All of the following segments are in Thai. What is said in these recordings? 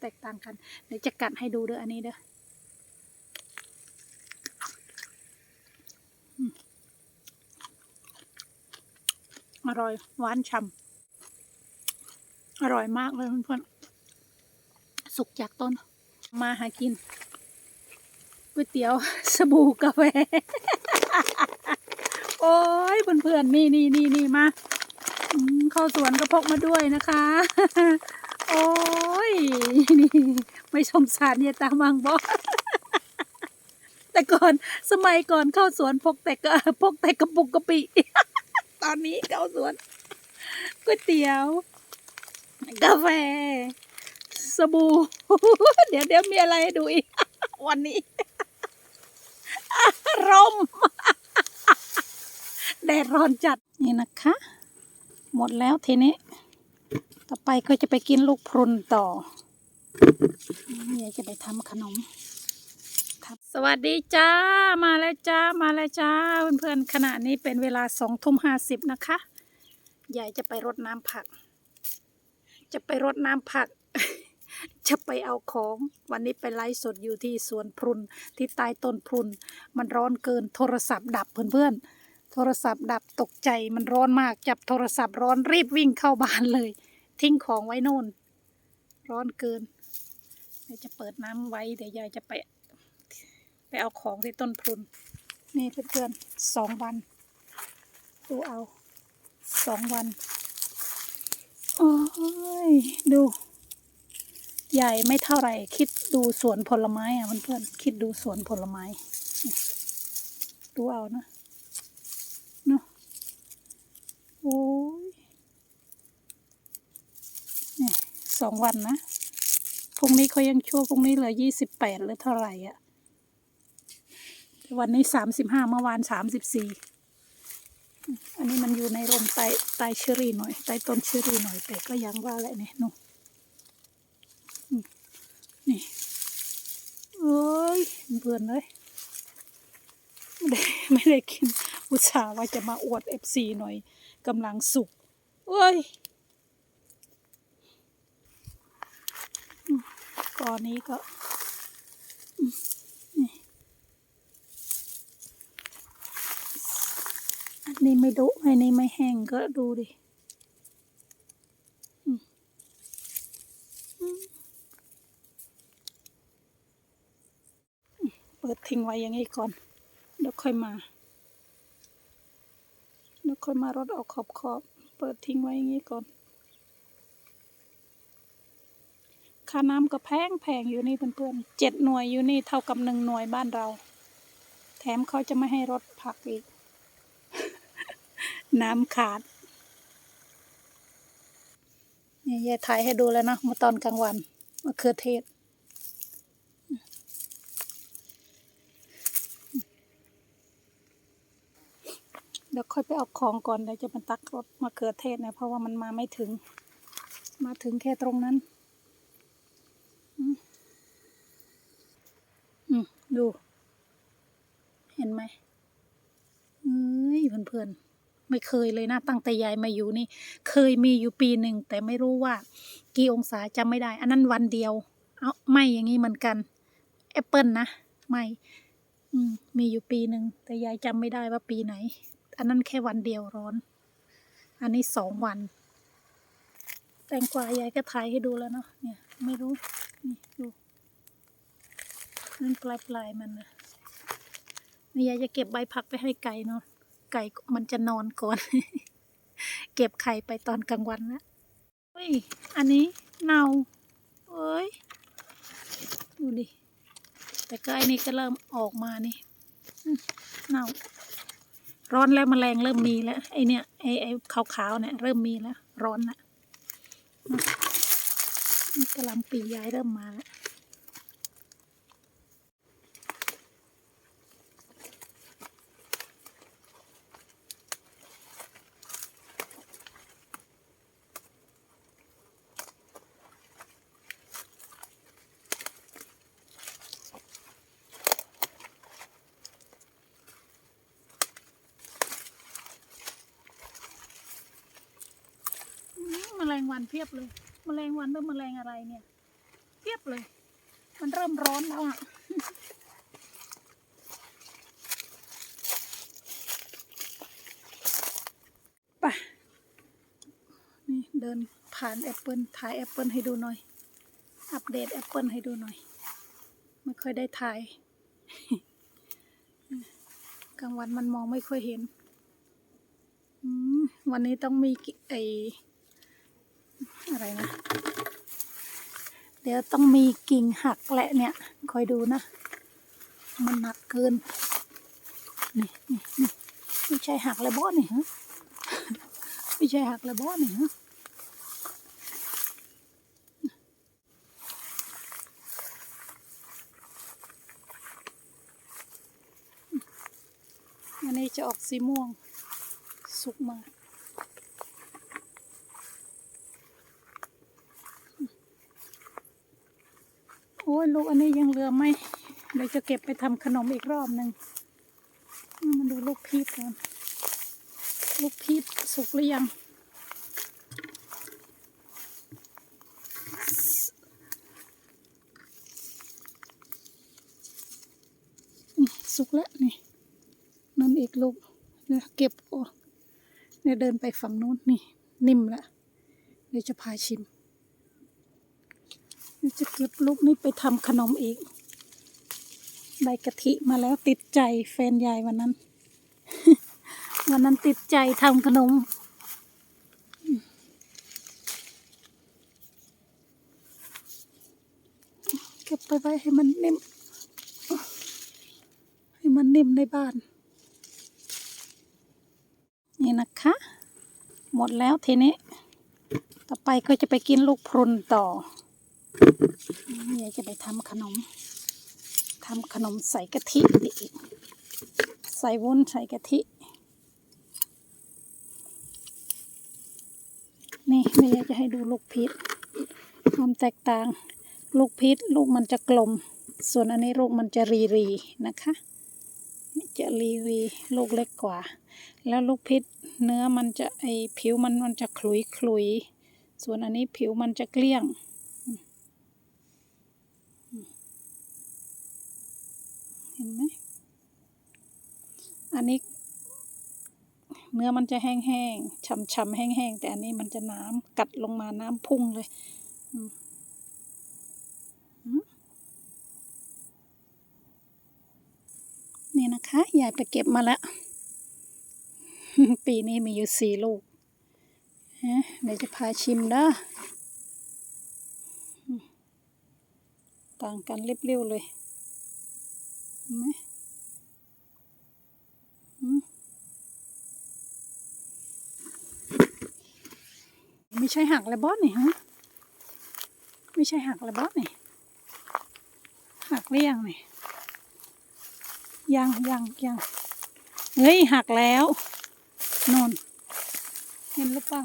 แตกต่างกัน เดี๋ยวจะกัดให้ดูเด้ออันนี้เด้ออร่อยหวานฉ่ำอร่อยมากเลยเพื่อนๆสุกจากต้น มาหากินก๋วยเตี๋ยวสบู่กาแฟ โอ้ยเพื่อนๆนี่นี่นี่นี่มาเข้าสวนก็พกมาด้วยนะคะ โอ้ยนี่ไม่สงสารเนี่ยตามังบอกแต่ก่อนสมัยก่อนเข้าสวนพกแต่กระพกแต่กระปุกกระปิ ตอนนี้เข้าสวนก๋วยเตี๋ยว กาแฟ สบู่ เดี๋ยวเดี๋ยวมีอะไรดูอีก วันนี้ร่มแดดร้อนจัดนี่นะคะ หมดแล้วทีนี้ ต่อไปก็จะไปกินลูกพรุนต่อเนี่ยจะไปทำขนมครับสวัสดีจ้า มาแล้วจ้า มาแล้วจ้า เพื่อนๆขณะนี้เป็นเวลาสองทุ่มห้าสิบนะคะ ยายจะไปรดน้ำผัก จะไปรดน้ำผัก จะไปเอาของ วันนี้ไปไลฟ์สดอยู่ที่สวนพรุนที่ใต้ต้นพรุน มันร้อนเกินโทรศัพท์ดับเพื่อนๆ โทรศัพท์ดับตกใจมันร้อนมากจับโทรศัพท์ร้อนรีบวิ่งเข้าบ้านเลย ทิ้งของไว้โน่น ร้อนเกินเดี๋ยวจะเปิดน้ำไว้ เดี๋ยวยายจะไปไปเอาของที่ต้นพรุน นี่เพื่อนๆสองวัน ดูเอาสองวัน โอ้ย ดู ใหญ่ไม่เท่าไหร่ คิดดูสวนผลไม้อะเพื่อนๆคิดดูสวนผลไม้ ดูเอานะเนาะโอ้ยนี่ สองวันนะ พรุ่งนี้เขายังชั่วพรุ่งนี้เหลือยี่สิบแปดหรือเท่าไหร่อะ วันนี้สามสิบห้าเมื่อวานสามสิบสี่อันนี้มันอยู่ในร่มใต้ใต้เชอรี่หน่อยใต้ต้นเชอรี่หน่อย แต่ก็ยังว่าแหละเนี่ยนู่นนี่โอ้ยเบื่อเลยไม่ได้ไม่ได้กินอุตส่าห์ว่าจะมาอวดเอฟซีหน่อยกำลังสุกโอ้ยอืม ก่อนนี้ก็อืมนี่อันนี้ไม่ดุอันนี้ไม่แห้งก็ดูดิเปิดทิ้งไว้อย่างนี้ก่อน เดี๋ยวค่อยมาเดี๋ยวค่อยมารดเอาขอบขอบๆเปิดทิ้งไว้อย่างนี้ก่อน ค่าน้ำก็แพงแพงอยู่นี่เพื่อนๆเจ็ดหน่วยอยู่นี่เท่ากับหนึ่งหน่วยบ้านเรา แถมเขาจะไม่ให้รดผักอีก น้ำขาดเนี่ยยายถ่ายให้ดูแล้วนะเมื่อตอนกลางวันมะเขือเทศ เดี๋ยวค่อยไปเอาของก่อนเดี๋ยวจะมาตักรถมะเขือเทศนะเพราะว่ามันมาไม่ถึง มาถึงแค่ตรงนั้น อืมดู เห็นไหมเอ้ยเพื่อนๆ ไม่เคยเลยนะ ตั้งแต่ยายมาอยู่นี่ เคยมีอยู่ปีหนึ่ง แต่ไม่รู้ว่า กี่องศาจำไม่ได้ อันนั้นวันเดียว เอาไม่อย่างนี้เหมือนกัน แอปเปิลนะ ไม่อืมมีอยู่ปีหนึ่ง แต่ยายจำไม่ได้ว่าปีไหน อันนั้นแค่วันเดียวร้อน อันนี้สองวัน แตงกวายายก็ถ่ายให้ดูแล้วเนาะเนี่ย ไม่รู้ นี่ดูนั่นปลายปลายมันนะนี่ยายจะเก็บใบผักไปให้ไก่เนาะไก่มันจะนอนก่อน เก็บไข่ไปตอนกลางวันแล้วเฮ้ยอันนี้เน่าเอ้ยดูดิแต่ก็ไอ้นี่ก็เริ่มออกมานี่เน่าร้อนแล้วแมลงเริ่มมีแล้วไอเนี่ยไอไอขาวๆเนี่ยเริ่มมีแล้ว ร้อนละ นี่กำลังปีย้ายเริ่มมาแล้วแมลงวันเพียบเลย แมลงวันหรือแมลงอะไรเนี่ยเทียบเลย มันเริ่มร้อนแล้วอะไปนี่เดินผ่านแอปเปิลถ่ายแอปเปิลให้ดูหน่อย อัปเดตแอปเปิลให้ดูหน่อย ไม่ค่อยได้ถ่ายกลางวันมันมองไม่ค่อยเห็นอืมวันนี้ต้องมีกิไอ อะไรนะ เดี๋ยวต้องมีกิ่งหักแหละเนี่ย คอยดูนะ มันหนักเกิน นี่นี่นี่ไม่ใช่หักเลยบอสนี่ฮะไม่ใช่หักเลยบอสนี่ฮะอันนี้จะออกสีม่วง สุกมาก อ้ยลูกอันนี้ยังเหลือไหมเดี๋ยวจะเก็บไปทำขนมอีกรอบหนึ่งมาดูลูกพีชก่อนลูกพีชสุกหรือยัง สุกแล้วนี่นั่นอีกลูกเดี๋ยวเก็บออกเดี๋ยวเดินไปฝั่งนู้นนี่ นิ่มแล้วเดี๋ยวจะพาชิม จะเก็บลูกนี้ไปทำขนมอีกได้กะทิมาแล้วติดใจแฟนยายวันนั้น วันนั้นติดใจทำขนม เก็บไปไว้ให้มันนิ่ม ให้มันนิ่มในบ้าน นี่นะคะ หมดแล้วทีนี้ ต่อไปก็จะไปกินลูกพรุนต่อ เนี่ยจะไปทำขนมทำขนมใส่กะทิใส่วุ้นใส่กะทิ นี่แม่อยากจะให้ดูลูกพีชความแตกต่าง ลูกพีชลูกมันจะกลม ส่วนอันนี้ลูกมันจะรีรีนะคะจะรีรีลูกเล็กกว่า แล้วลูกพิษเนื้อมันจะไอผิวมันมันจะขลุยขลุย ส่วนอันนี้ผิวมันจะเกลี้ยง เห็นไหม อันนี้ เนื้อมันจะแห้งๆช่ำๆแห้งๆ แต่อันนี้มันจะน้ำกัดลงมาน้ำพุ่งเลยนี่นะคะยายไปเก็บมาแล้ว ปีนี้มีอยู่สี่ลูกฮะเดี๋ยวจะพาชิมนะต่างกันเรียวๆเลยเห็น ไหมอืมไม่ใช่หักเลยบอสนี่ฮะไม่ใช่หักเลยบอสนี่หักหรือยังนี่ยังยังยังเฮ้ยหักแล้วนนเห็นหรือเปล่า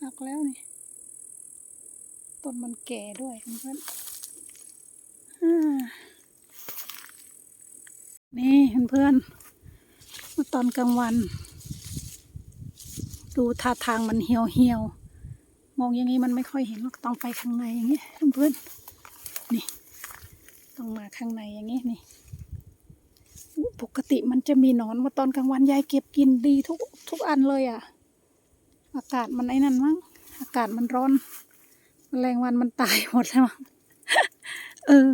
หักแล้วนี่ต้นมันแก่ด้วยเพื่อน นี่เพื่อนๆเมื่อตอนกลางวัน ดูท่าทางมันเหี่ยวเหี่ยวมองอย่างนี้มันไม่ค่อยเห็นหรอกต้องไปข้างในอย่างนี้เพื่อนๆนี่ ต้องมาข้างในอย่างนี้นี่ปกติมันจะมีหนอนว่าตอนกลางวันยายเก็บกินดีทุกทุกอันเลยอะ อากาศมันไอ้นั่นมั้งอากาศมันร้อนแมลงวันมันตายหมดแล้วมั้งเออ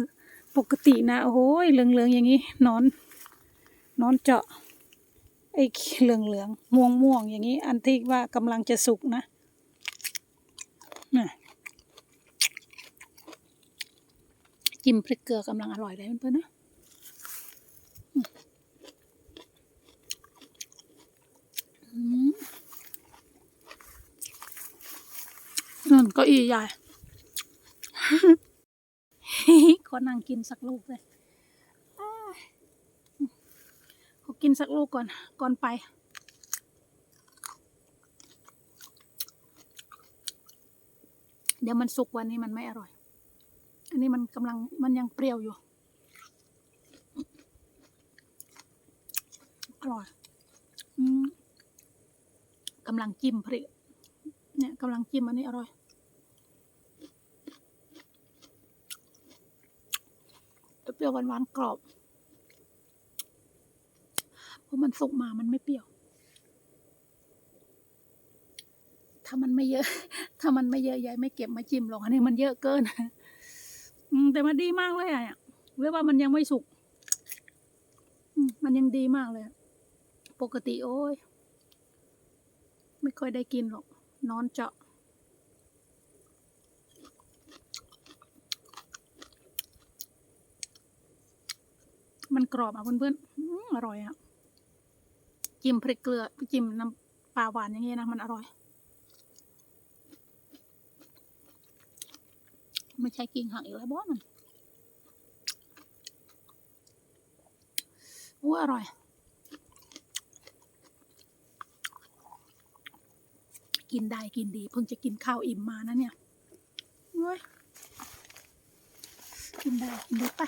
ปกตินะ โอ้โหเหลืองๆอย่างนี้นอน นอนเจาะ ไอ้เหลืองๆม่วงม่วงๆอย่างนี้ อันที่ว่ากำลังจะสุกนะน่ะจิ้มพริกเกลือกำลังอร่อยเลยเพื่อนๆนะอืมนั่นก็อีใหญ่ ขอนั่งกินสักลูกเลยอ้ายขอกินสักลูกก่อน ก่อนไป เดี๋ยวมันสุกวันนี้มันไม่อร่อย อันนี้มันกำลังมันยังเปรี้ยวอยู่ อร่อยอืมกำลังจิ้มพริกเนี่ยกำลังจิ้มอันนี้อร่อย เปรี้ยวหวานๆกรอบเพราะมันสุกมามันไม่เปรี้ยว ถ้ามันไม่เยอะ ถ้ามันไม่เยอะยายไม่เก็บมาจิ้มหรอกอันนี้มันเยอะเกินแต่มันดีมากเลยอะหรือว่ามันยังไม่สุกมันยังดีมากเลย ปกติโอ้ย ไม่ค่อยได้กินหรอก นอนเจาะ มันกรอบอะเพื่อนๆอร่อยอะ จิ้มพริกเกลือจิ้มน้ำปลาหวานอย่างเงี้ยนะมันอร่อย ไม่ใช่กิ่งหักอีกแล้วบ้ามันอู้อร่อย กินได้กินดี เพิ่งจะกินข้าวอิ่มมานะเนี่ยเว้ยกินได้กินไดีไป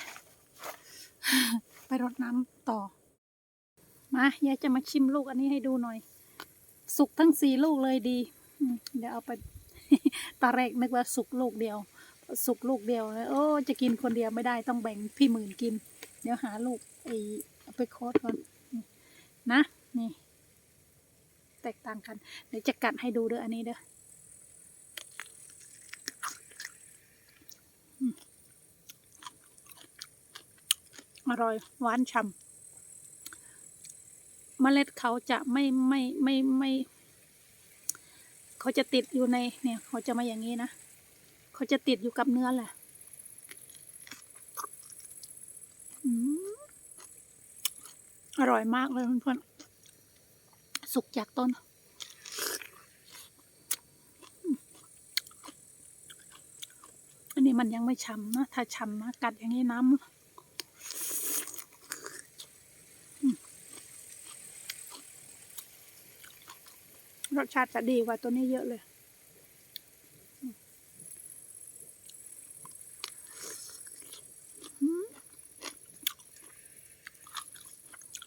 ไปรดน้ำต่อ มายายจะมาชิมลูกอันนี้ให้ดูหน่อย สุกทั้งสี่ลูกเลยดี เดี๋ยวเอาไปตอนแรกนึกว่าสุกลูกเดียว สุกลูกเดียวแล้วโอ้จะกินคนเดียวไม่ได้ต้องแบ่งพี่หมื่นกิน เดี๋ยวหาลูกไอเอาไปโคตก่อนนะ นี่ แตกต่างกัน เดี๋ยวจะกัดให้ดูเด้ออันนี้เด้อ อร่อยหวานฉ่ำเมล็ดเขาจะไม่ไม่ไม่ไม่เขาจะติดอยู่ในเนี่ยเขาจะมาอย่างนี้นะเขาจะติดอยู่กับเนื้อแหละอืมอร่อยมากเลยเพื่อนๆสุกจากต้นอันนี้มันยังไม่ช้ำนะ ถ้าช้ำนะ กัดอย่างนี้น้ำ รสชาติจะดีกว่าตัวนี้เยอะเลย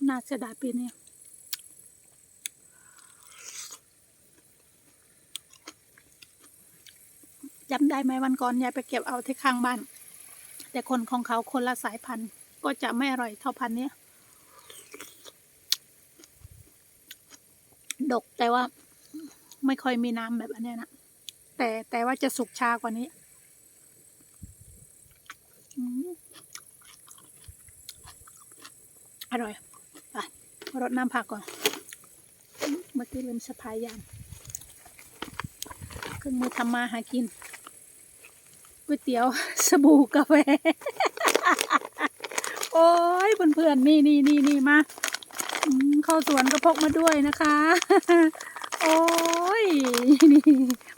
น่าเสียดายปีนี้จำได้ไหมวันก่อนยายไปเก็บเอาที่ข้างบ้าน แต่คนของเขาคนละสายพันธุ์ ก็จะไม่อร่อยเท่าพันธุ์นี้ดกแต่ว่า ไม่ค่อยมีน้ำแบบอันเนี้ยนะแต่แต่ว่าจะสุกชากว่านี้อร่อยไปรดน้ำผักก่อน เมื่อกี้ลืมสะพายยางเครื่องมือทำมาหากินก๋วยเตี๋ยวสบู่กาแฟ โอ้ยเพื่อนๆนี่นี่นี่นี่มาเข้าสวนก็พกมาด้วยนะคะ โอ้ ยนี่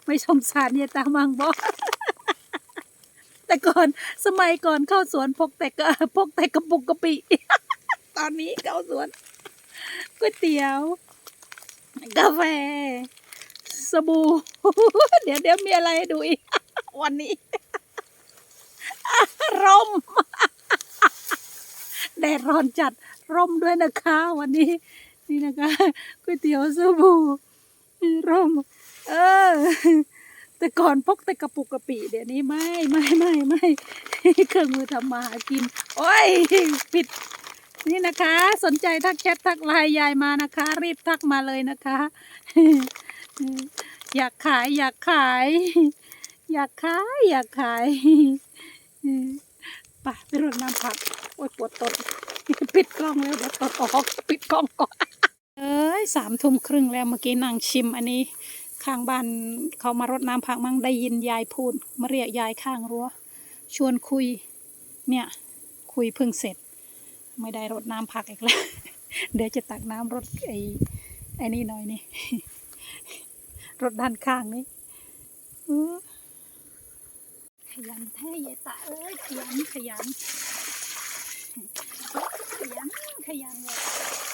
ไม่สงสารเนี่ยตามังบอกแต่ก่อนสมัยก่อนเข้าสวนพกแต่กระพกแต่กระปุกกะปิ ตอนนี้เข้าสวนก๋วยเตี๋ยว กาแฟ สบู่ เดี๋ยวเดี๋ยวมีอะไรดูอีก วันนี้ร่มแดดร้อนจัดร่มด้วยนะคะ วันนี้ นี่นะคะก๋วยเตี๋ยวสบู่ร่ม ก่อนพกแต่กระปุกกระปิเดี๋ยวนี้ไม่ไม่ไม่ไม่เครื่องมือทำมาหากิน โอ้ยปิด นี่นะคะ สนใจทักแชททักไลน์ยายมานะคะ รีบทักมาเลยนะคะ อยากขายอยากขาย อยากขายอยากขายไปไปรดน้ำผัก โอ้ยปวดตดปิดกล้องแล้วเดี๋ยวตดออก ปิดกล้องก่อนเอ้ยสามทุ่มครึ่งแล้วเมื่อกี้นั่งชิมอันนี้ ข้างบ้านเขามารดน้ำผักมั่งได้ยินยายพูดมาเรียกยายข้างรั้ว ชวนคุยเนี่ยคุยเพิ่งเสร็จ ไม่ได้รดน้ำผักอีกแล้ว เดี๋ยวจะตักน้ำรดไอ้ไอ้นี่หน่อยนี่รถด้านข้างนี่ขยันแท้ยายตาเอ้ยขยันขยันขยันขยันเลย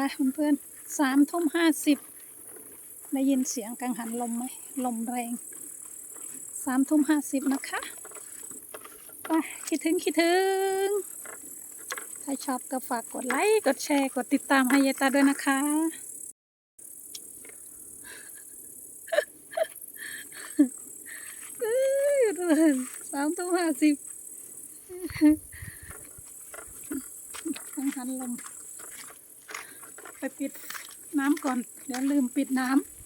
ไปเพื่อนๆสามทุ่มห้าสิบได้ยินเสียงกังหันลมไหมลมแรงสามทุ่มห้าสิบนะคะไปคิดถึงคิดถึง ถ้าชอบก็ฝากกดไลค์ กดแชร์ กดติดตามให้ยายตาด้วยนะคะเอ้ยสามทุ่มห้าสิบกังหันลม ไปปิดน้ำก่อน เดี๋ยวลืมปิดน้ำ